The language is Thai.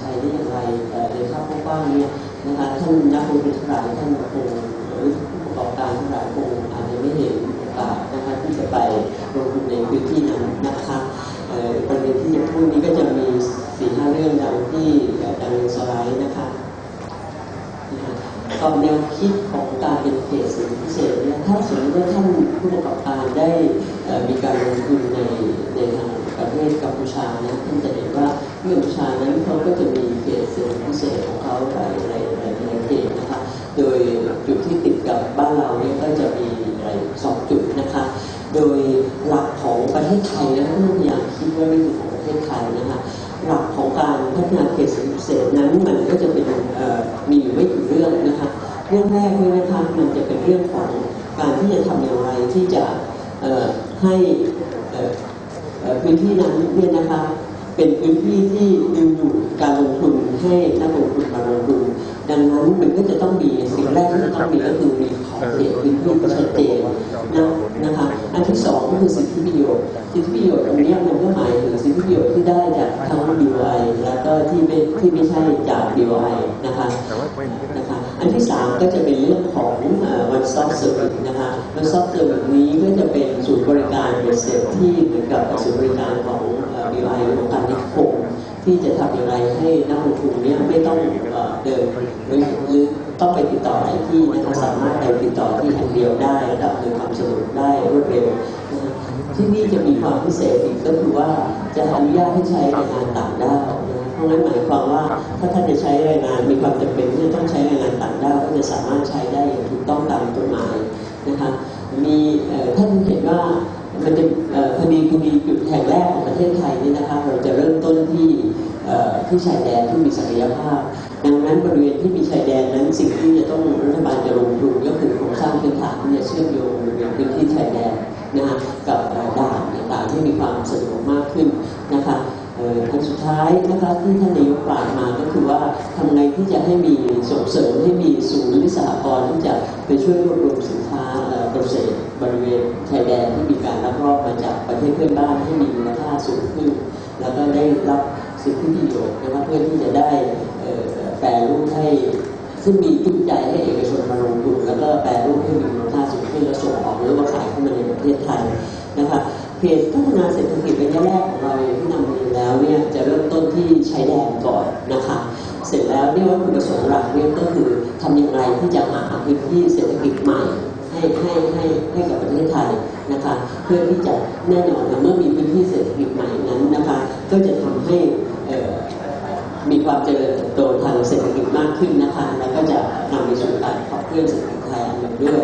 ไทยได้อย่างไรเอ่ในภาพกว้างเนี่ยนะคะท่านนักลงทุนทั้งหลายท่านคงหรือผู้ประกอบการทั้งหลายคงอาจจะไม่เห็นโอกาสนะคะที่จะไปลงทุนในพื้นที่นั้นนะคะเอ่อประเด็นที่จะพูดนี้ก็จะมีสี่ห้าเรื่องดังที่ดังในสไลด์นะคะก็แนวคิดของการเป็นเขตเศรษฐกิจพิเศษเนี่ยถ้าสมมติว่าท่านผู้ประกอบการได้มีการลงทุนในในทางประเทศกัมพูชาเนี่ยท่านจะเห็นว่าที่กัมพูชานะ เศษของเขาหลายหลายหลายหลายเขตนะคะโดยจุดที่ติดกับบ้านเราเนี่ยก็จะมีหลายสองจุดนะคะ โดยหลักของประเทศไทยนะท่านพยายามคิดว่านี่คือของประเทศไทยนะคะหลักของการพัฒนาเขตเศรษฐกิจพิเศษนั้นมันก็จะเป็นมีอยู่ไม่กี่เรื่องนะคะเรื่องแรกเลยนะคะมันจะเป็นเรื่องของการที่จะทำอย่างไรที่จะให้พื้นที่นั้นเนี่ยนะคะ เป็นพื้นที่ที่ดึงดูดการลงทุนให้นักลงทุนมาลงทุนดังนั้นมันก็จะต้องมีสิ่งแรกที่จะต้องมีก็คือมีขอบเขตพื้นที่ที่ชัดเจนนะนะคะอันที่สองก็คือสิทธิประโยชน์สิทธิประโยชน์ตรงนี้มันก็หมายถึงสิทธิประโยชน์ที่ได้จากทั้ง DOI แล้วก็ที่ไม่ที่ไม่ใช่จาก DOI นะคะนะคะอันที่สามก็จะเป็นเรื่องของเอ่อ one stop service นะคะ one stop service นี้ก็จะเป็นศูนย์บริการเบสเสร็จที่เหมือนกับศูนย์บริการของเอ่อ BI ของการนิคม ที่จะทำอย่างไรให้นักลงทุนเนี่ยไม่ต้องเดินหรือหรือต้องไปติดต่อหลายที่นะคะสามารถไปติดต่อที่แห่งเดียวได้ระดับหนึ่งความสะดวกได้รวดเร็วที่นี่จะมีความพิเศษอีกก็คือว่าจะอนุญาตให้ใช้แรงงานต่างด้าวนะเพราะงั้นหมายความว่าถ้าท่านจะใช้แรงงานมีความจำเป็นที่จะต้องใช้แรงงานต่างด้าวก็จะสามารถใช้ได้อย่างถูกต้องตามกฎหมายนะคะมีท่านเห็นว่า มันจะเอ่อคดีคดีจุดแห่งแรกของประเทศไทยนี่นะคะเราจะเริ่มต้นที่ที่ชายแดนที่มีศักยภาพ ดังนั้นบริเวณที่มีชายแดนนั้นสิ่งที่จะต้องรัฐบาลจะลงทุนก็คือโครงสร้างพื้นฐานที่จะเชื่อมโยงบริเวณพื้นที่ชายแดนนะคะกับกับด่านต่างๆที่มีความสะดวกมากขึ้นนะคะ เอ่ออันสุดท้ายนะคะที่ท่านนายกกล่าวมาก็คือว่าทำไงที่จะให้มีส่งเสริมให้มีศูนย์วิสาหกรณ์ที่จะไปช่วยรวบรวมสินค้าเกษตรบริเวณชายแดนที่มีการลักลอบมาจากประเทศเพื่อนบ้านให้มีมูลค่าสูงขึ้น แล้วก็ได้รับสิทธิประโยชน์นะคะเพื่อที่จะได้แปรรูปให้ซึ่งมีจุดใจให้เอกชนมาลงทุนแล้วก็แปรรูปให้มีมูลค่าสูงขึ้นและส่งออกหรือว่าขายเข้ามาในประเทศไทยนะคะ จพัฒนาเศรษฐกิจระยะแรกของเราอย่างที่นำเรียนแล้วเนี่ยจะเริ่มต้นที่ชายแดนก่อนนะคะเสร็จแล้วเนี่ยว่าคุณประสงค์หลักเนี่ยก็คือทำอย่างไรที่จะหาพื้นที่เศรษฐกิจใหม่ให้ให้ให้ให้กับประเทศไทยนะคะเพื่อที่จะแน่นอนเมื่อมีพื้นที่เศรษฐกิจใหม่นั้นนะคะก็จะทำให้มีความเจริญเติบโตทางเศรษฐกิจมากขึ้นนะคะแล้วก็จะนำไปสู่การขับเคลื่อนเศรษฐกิจไทยอันหนึ่งด้วย